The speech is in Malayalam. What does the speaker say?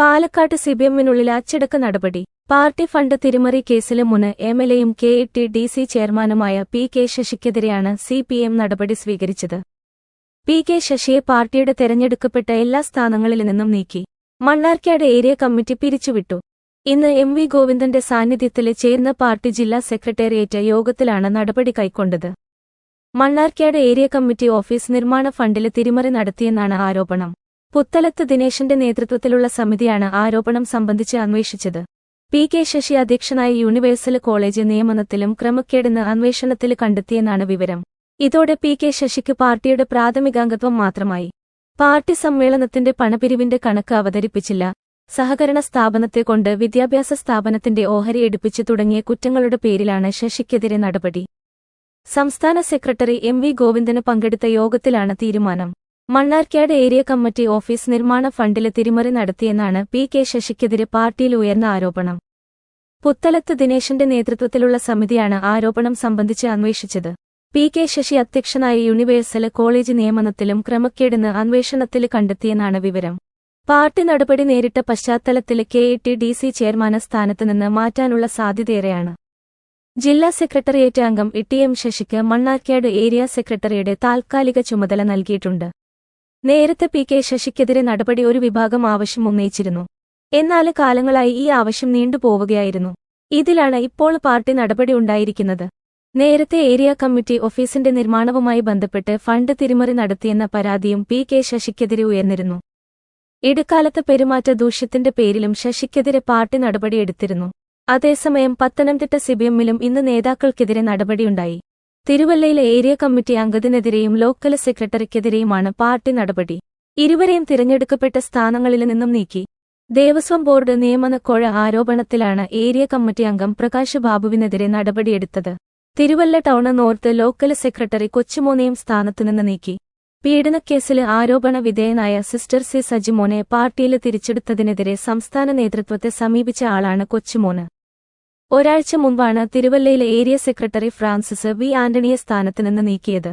പാലക്കാട്ട് സിപിഎമ്മിനുള്ളിൽ അച്ചടക്ക നടപടി. പാർട്ടി ഫണ്ട് തിരിമറി കേസിലെ മുന് എം എൽ എയും കെ ടി ഡി സി ചെയർമാനുമായ പി കെ ശശിക്കെതിരെയാണ് സി പി എം നടപടി സ്വീകരിച്ചത്. പി കെ ശശിയെ പാർട്ടിയുടെ തെരഞ്ഞെടുക്കപ്പെട്ട എല്ലാ സ്ഥാനങ്ങളിൽ നിന്നും നീക്കി. മണ്ണാർക്കാട് ഏരിയ കമ്മിറ്റി പിരിച്ചുവിട്ടു. ഇന്ന് എം വി ഗോവിന്ദന്റെ സാന്നിധ്യത്തിൽ ചേർന്ന പാർട്ടി ജില്ലാ സെക്രട്ടേറിയറ്റ് യോഗത്തിലാണ് നടപടി കൈക്കൊണ്ടത്. മണ്ണാർക്കാട് ഏരിയ കമ്മിറ്റി ഓഫീസ് നിർമ്മാണ ഫണ്ടിൽ തിരിമറി നടത്തിയെന്നാണ് ആരോപണം. പുത്തലത്ത് ദിനേശന്റെ നേതൃത്വത്തിലുള്ള സമിതിയാണ് ആരോപണം സംബന്ധിച്ച് അന്വേഷിച്ചത്. പി. കെ. ശശി അധ്യക്ഷനായ യൂണിവേഴ്സൽ കോളേജ് നിയമനത്തിലും ക്രമക്കേടെന്ന് അന്വേഷണത്തിൽ കണ്ടെത്തിയെന്നാണ് വിവരം. ഇതോടെ പി. കെ. ശശിക്ക് പാർട്ടിയുടെ പ്രാഥമികാംഗത്വം മാത്രമായി. പാർട്ടി സമ്മേളനത്തിന്റെ പണപിരിവിന്റെ കണക്ക് അവതരിപ്പിച്ചില്ല. സഹകരണ സ്ഥാപനത്തെ കൊണ്ട് വിദ്യാഭ്യാസ സ്ഥാപനത്തിന്റെ ഓഹരി എടുപ്പിച്ചു തുടങ്ങിയ കുറ്റങ്ങളുടെ പേരിലാണ് ശശിക്കെതിരെ നടപടി. സംസ്ഥാന സെക്രട്ടറി എം വി ഗോവിന്ദന് പങ്കെടുത്ത യോഗത്തിലാണ് തീരുമാനം. മണ്ണാർക്കാട് ഏരിയ കമ്മിറ്റി ഓഫീസ് നിർമ്മാണ ഫണ്ടിൽ തിരിമറി നടത്തിയെന്നാണ് പി കെ ശശിക്കെതിരെ പാർട്ടിയിൽ ഉയർന്ന ആരോപണം. പുത്തലത്ത് ദിനേശന്റെ നേതൃത്വത്തിലുള്ള സമിതിയാണ് ആരോപണം സംബന്ധിച്ച് അന്വേഷിച്ചത്. പി കെ ശശി അധ്യക്ഷനായ യൂണിവേഴ്സൽ കോളേജ് നിയമനത്തിലും ക്രമക്കേടെന്ന് അന്വേഷണത്തിൽ കണ്ടെത്തിയെന്നാണ് വിവരം. പാർട്ടി നടപടി നേരിട്ട പശ്ചാത്തലത്തിൽ K A T D C ചെയർമാന സ്ഥാനത്ത് നിന്ന് മാറ്റാനുള്ള സാധ്യതയേറെയാണ്. ജില്ലാ സെക്രട്ടേറിയറ്റ് അംഗം ഇ ടി എം ശശിക്ക് മണ്ണാർക്കാട് ഏരിയ സെക്രട്ടറിയുടെ താൽക്കാലിക ചുമതല നൽകിയിട്ടുണ്ട്. നേരത്തെ പി കെ ശശിക്കെതിരെ നടപടി ഒരു വിഭാഗം ആവശ്യം ഉന്നയിച്ചിരുന്നു. എന്നാൽ കാലങ്ങളായി ഈ ആവശ്യം നീണ്ടുപോവുകയായിരുന്നു ഇതിലാണ് ഇപ്പോൾ പാർട്ടി നടപടി ഉണ്ടായിരിക്കുന്നത്. നേരത്തെ ഏരിയ കമ്മിറ്റി ഓഫീസിന്റെ നിർമ്മാണവുമായി ബന്ധപ്പെട്ട് ഫണ്ട് തിരിമറി നടത്തിയെന്ന പരാതിയും പി കെ ശശിക്കെതിരെ ഉയർന്നിരുന്നു. ഇടക്കാലത്ത് പെരുമാറ്റ ദൂഷ്യത്തിന്റെ പേരിലും ശശിക്കെതിരെ പാർട്ടി നടപടിയെടുത്തിരുന്നു അതേസമയം പത്തനംതിട്ട സിബിഎമ്മിലും ഇന്ന് നേതാക്കൾക്കെതിരെ നടപടിയുണ്ടായി തിരുവല്ലയിലെ ഏരിയ കമ്മിറ്റി അംഗത്തിനെതിരെയും ലോക്കൽ സെക്രട്ടറിക്കെതിരെയുമാണ് പാർട്ടി നടപടി. ഇരുവരെയും തിരഞ്ഞെടുക്കപ്പെട്ട സ്ഥാനങ്ങളിൽ നിന്നും നീക്കി. ദേവസ്വം ബോർഡ് നിയമനക്കോഴ ആരോപണത്തിലാണ് ഏരിയ കമ്മിറ്റി അംഗം പ്രകാശ് ബാബുവിനെതിരെ നടപടിയെടുത്തത്. Thiruvalla town north local secretary കൊച്ചുമോനെയും സ്ഥാനത്തുനിന്ന് നീക്കി. പീഡനക്കേസിൽ ആരോപണ വിധേയനായ സിസ്റ്റർ സി സജിമോനെ പാർട്ടിയിൽ തിരിച്ചെടുത്തതിനെതിരെ സംസ്ഥാന നേതൃത്വത്തെ സമീപിച്ച ആളാണ് കൊച്ചുമോന്. ഒരാഴ്ച മുമ്പാണ് തിരുവല്ലയിലെ ഏരിയ സെക്രട്ടറി ഫ്രാൻസിസ് വി ആന്റണിയെ സ്ഥാനത്ത് നിന്ന് നീക്കിയത്.